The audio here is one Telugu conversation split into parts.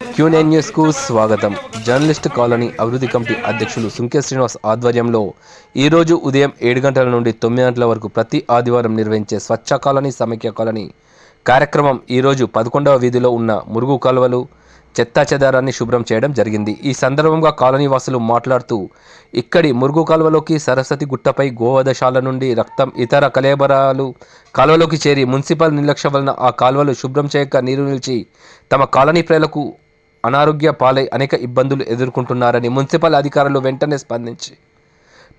క్యూనైన్ న్యూస్కు స్వాగతం. జర్నలిస్ట్ కాలనీ అభివృద్ధి కమిటీ అధ్యక్షులు సుంకే శ్రీనివాస్ ఆధ్వర్యంలో ఈరోజు ఉదయం ఏడు గంటల నుండి తొమ్మిది గంటల వరకు ప్రతి ఆదివారం నిర్వహించే స్వచ్ఛ కాలనీ సమైక్య కాలనీ కార్యక్రమం ఈరోజు పదకొండవ వీధిలో ఉన్న మురుగు కాలువలు చెత్తా చెదారాన్ని శుభ్రం చేయడం జరిగింది. ఈ సందర్భంగా కాలనీ వాసులు మాట్లాడుతూ ఇక్కడి మురుగు కాలువలోకి సరస్వతి గుట్టపై గోవధశాల నుండి రక్తం ఇతర కలేబరాలు కాలువలోకి చేరి మున్సిపల్ నిర్లక్ష్యం వలన ఆ కాలువలు శుభ్రం చేయక నీరు నిలిచి తమ కాలనీ ప్రజలకు అనారోగ్య పాలై అనేక ఇబ్బందులు ఎదుర్కొంటున్నారని మున్సిపల్ అధికారులు వెంటనే స్పందించి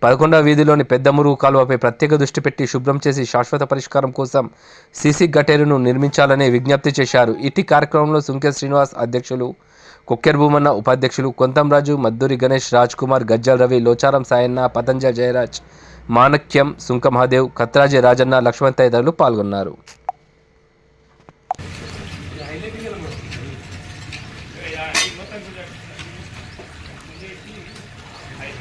పదకొండవ వీధిలోని పెద్ద మురుగు కాలువపై ప్రత్యేక దృష్టి పెట్టి శుభ్రం చేసి శాశ్వత పరిష్కారం కోసం సీసీ గటేరును నిర్మించాలని విజ్ఞప్తి చేశారు. ఇటీ కార్యక్రమంలో సుంకే శ్రీనివాస్ అధ్యక్షులు కుక్కెర్ భూమన్న ఉపాధ్యక్షులు కొంతంరాజు మద్దూరి గణేష్ రాజ్ కుమార్ గజ్జల్ రవి లోచారం సాయన్న పతంజ జయరాజ్ మాణక్యం సుంక మహాదేవ్ కత్రాజీ రాజన్న లక్ష్మణ్ తదితరులు పాల్గొన్నారు.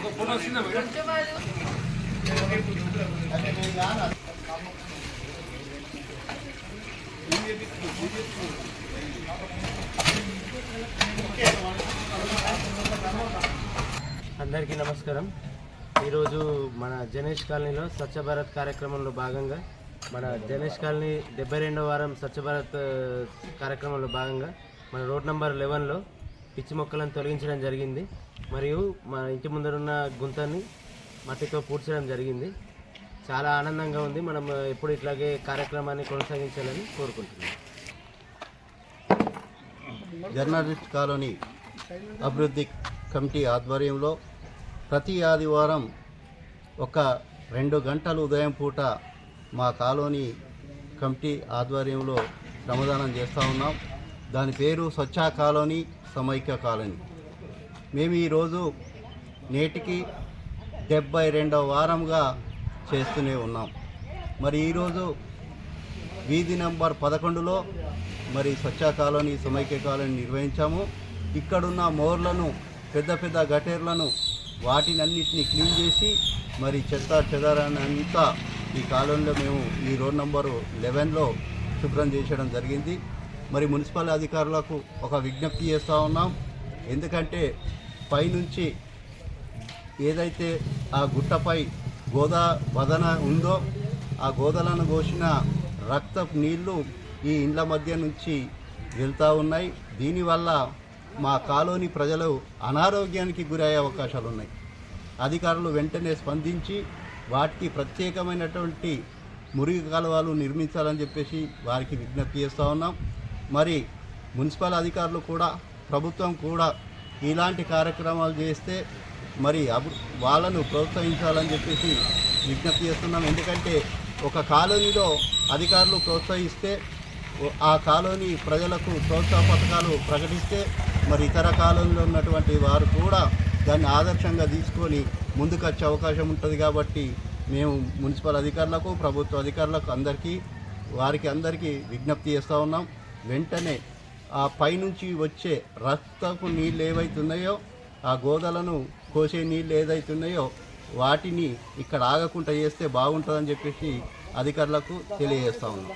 అప్పుడు తీసుకుంటాం అందరికీ నమస్కారం ఈరోజు మన జనేష్ కాలనీలో స్వచ్ఛ భారత్ కార్యక్రమంలో భాగంగా మన జనేష్ కాలనీ డెబ్బై రెండవ వారం స్వచ్ఛ భారత్ కార్యక్రమంలో భాగంగా మన రోడ్ నెంబర్ లెవెన్లో పిచ్చి మొక్కలను తొలగించడం జరిగింది. మరియు మన ఇంటి ముందరున్న గుంతని మట్టితో పూడ్చడం జరిగింది. చాలా ఆనందంగా ఉంది. మనం ఎప్పుడు ఇట్లాగే కార్యక్రమాన్ని కొనసాగించాలని కోరుకుంటున్నాం. జర్నలిస్ట్ కాలనీ అభివృద్ధి కమిటీ ఆధ్వర్యంలో ప్రతి ఆదివారం ఒక రెండు గంటలు ఉదయం పూట మా కాలనీ కమిటీ ఆధ్వర్యంలో శ్రమదానం చేస్తూ ఉన్నాం. దాని పేరు స్వచ్ఛ కాలనీ సమైక్య కాలనీ. మేము ఈరోజు నేటికి డెబ్బై రెండవ వారంగా చేస్తూనే ఉన్నాం. మరి ఈరోజు వీధి నంబర్ పదకొండులో మరి స్వచ్ఛ కాలనీ సమైక్య కాలనీ నిర్వహించాము. ఇక్కడున్న మోర్లను పెద్ద పెద్ద గటేర్లను వాటిని అన్నింటినీ క్లీన్ చేసి మరి చెత్త చెదారాన్ని అంతా ఈ కాలంలో మేము ఈ రోడ్ నంబరు లెవెన్లో శుభ్రం చేయడం జరిగింది. మరి మున్సిపల్ అధికారులకు ఒక విజ్ఞప్తి చేస్తూ ఉన్నాం. ఎందుకంటే పైనుంచి ఏదైతే ఆ గుట్టపై గోదా వదన ఉందో ఆ గోదలను కోసిన రక్తపు నీళ్ళు ఈ ఇండ్ల మధ్య నుంచి వెళ్తూ ఉన్నాయి. దీనివల్ల మా కాలనీ ప్రజలు అనారోగ్యానికి గురయ్యే అవకాశాలు ఉన్నాయి అధికారులు వెంటనే స్పందించి వాటికి ప్రత్యేకమైనటువంటి మురిగి కాలువలు నిర్మించాలని చెప్పేసి వారికి విజ్ఞప్తి చేస్తూ ఉన్నాం. మరి మున్సిపల్ అధికారులు కూడా ప్రభుత్వం కూడా ఇలాంటి కార్యక్రమాలు చేస్తే మరి అభి వాళ్ళను ప్రోత్సహించాలని చెప్పేసి విజ్ఞప్తి చేస్తున్నాం. ఎందుకంటే ఒక కాలనీలో అధికారులు ప్రోత్సహిస్తే ఆ కాలనీ ప్రజలకు ప్రోత్సాహ పథకాలు ప్రకటిస్తే మరి ఇతర కాలనీలో ఉన్నటువంటి వారు కూడా దాన్ని ఆదర్శంగా తీసుకొని ముందుకొచ్చే అవకాశం ఉంటుంది కాబట్టి మేము మున్సిపల్ అధికారులకు ప్రభుత్వ అధికారులకు అందరికీ వారికి అందరికీ విజ్ఞప్తి చేస్తూ ఉన్నాం. వెంటనే ఆ పైనుంచి వచ్చే రక్తపు నీళ్ళు ఏవైతున్నాయో ఆ గోదలను కోసే నీళ్ళు ఏదైతున్నాయో వాటిని ఇక్కడ ఆగకుండా చేస్తే బాగుంటుందని చెప్పేసి అధికారులకు తెలియజేస్తా ఉన్నాం.